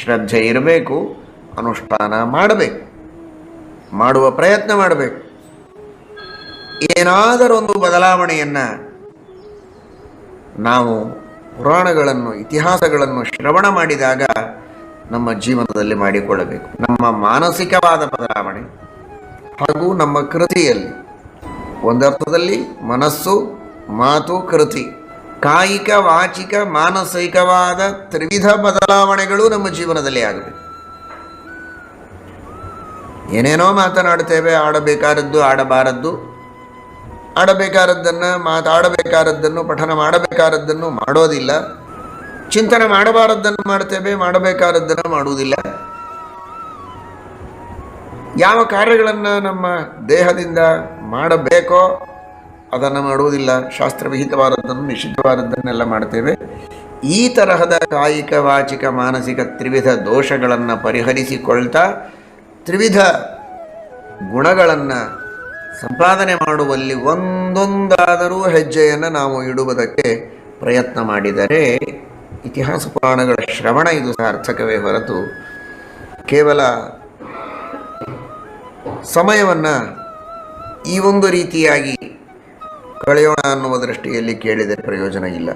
ಶ್ರದ್ಧೆ ಇರಬೇಕು, ಅನುಷ್ಠಾನ ಮಾಡಬೇಕು, ಮಾಡುವ ಪ್ರಯತ್ನ ಮಾಡಬೇಕು. ಏನಾದರೊಂದು ಬದಲಾವಣೆಯನ್ನು ನಾವು ಪುರಾಣಗಳನ್ನು, ಇತಿಹಾಸಗಳನ್ನು ಶ್ರವಣ ಮಾಡಿದಾಗ ನಮ್ಮ ಜೀವನದಲ್ಲಿ ಮಾಡಿಕೊಳ್ಳಬೇಕು. ನಮ್ಮ ಮಾನಸಿಕವಾದ ಬದಲಾವಣೆ ಹಾಗೂ ನಮ್ಮ ಕೃತಿಯಲ್ಲಿ, ಒಂದರ್ಥದಲ್ಲಿ ಮನಸ್ಸು, ಮಾತು, ಕೃತಿ. ಕಾಯಿಕ, ವಾಚಿಕ, ಮಾನಸಿಕವಾದ ತ್ರಿವಿಧ ಬದಲಾವಣೆಗಳು ನಮ್ಮ ಜೀವನದಲ್ಲಿ ಆಗಬೇಕು. ಏನೇನೋ ಮಾತನಾಡ್ತೇವೆ ಆಡಬೇಕಾದದ್ದು ಆಡಬಾರದ್ದು. ಆಡಬೇಕಾದದ್ದನ್ನು ಮಾತಾಡಬೇಕಾದದ್ದನ್ನು ಪಠನ ಮಾಡಬೇಕಾದದ್ದನ್ನು ಮಾಡೋದಿಲ್ಲ. ಚಿಂತನೆ ಮಾಡಬಾರದ್ದನ್ನು ಮಾಡ್ತೇವೆ ಮಾಡಬೇಕಾದದ್ದನ್ನು ಮಾಡುವುದಿಲ್ಲ. ಯಾವ ಕಾರ್ಯಗಳನ್ನು ನಮ್ಮ ದೇಹದಿಂದ ಮಾಡಬೇಕೋ ಅದನ್ನು ಮಾಡುವುದಿಲ್ಲ ಶಾಸ್ತ್ರವಿಹಿತವಾದದ್ದನ್ನು ನಿಷಿದ್ಧವಾದದ್ದನ್ನೆಲ್ಲ ಮಾಡ್ತೇವೆ. ಈ ತರಹದ ಕಾಯಿಕ, ವಾಚಿಕ, ಮಾನಸಿಕ ತ್ರಿವಿಧ ದೋಷಗಳನ್ನು ಪರಿಹರಿಸಿಕೊಳ್ತಾ, ತ್ರಿವಿಧ ಗುಣಗಳನ್ನು ಸಂಪಾದನೆ ಮಾಡುವಲ್ಲಿ ಒಂದೊಂದಾದರೂ ಹೆಜ್ಜೆಯನ್ನು ನಾವು ಇಡುವುದಕ್ಕೆ ಪ್ರಯತ್ನ ಮಾಡಿದರೆ ಇತಿಹಾಸ ಪುರಾಣಗಳ ಶ್ರವಣ ಇದು ಸಾರ್ಥಕವೇ ಹೊರತು ಕೇವಲ ಸಮಯವನ್ನು ಈ ಒಂದು ರೀತಿಯಾಗಿ ಕಳೆಯೋಣ ಅನ್ನುವ ದೃಷ್ಟಿಯಲ್ಲಿ ಕೇಳಿದರೆ ಪ್ರಯೋಜನ ಇಲ್ಲ.